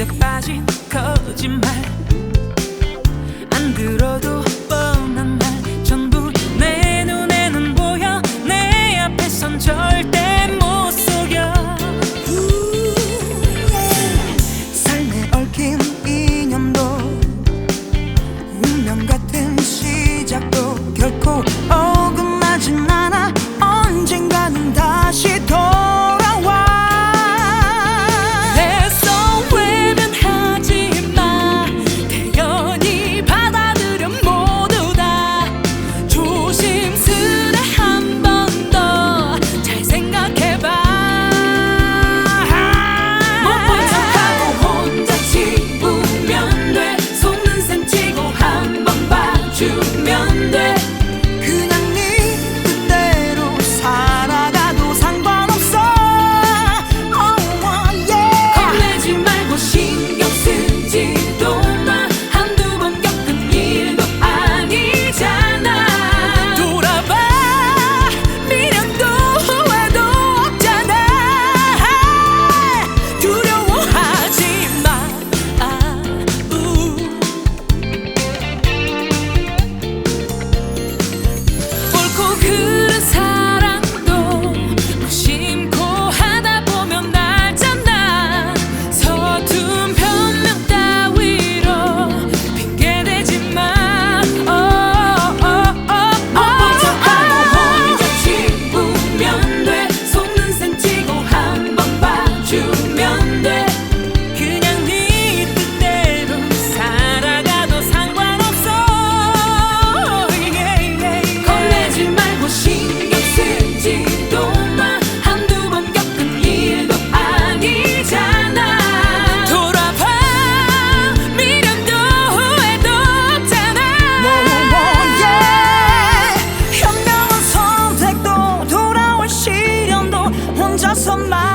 데 빠진 거짓말. 안 들어도 cambian. lost on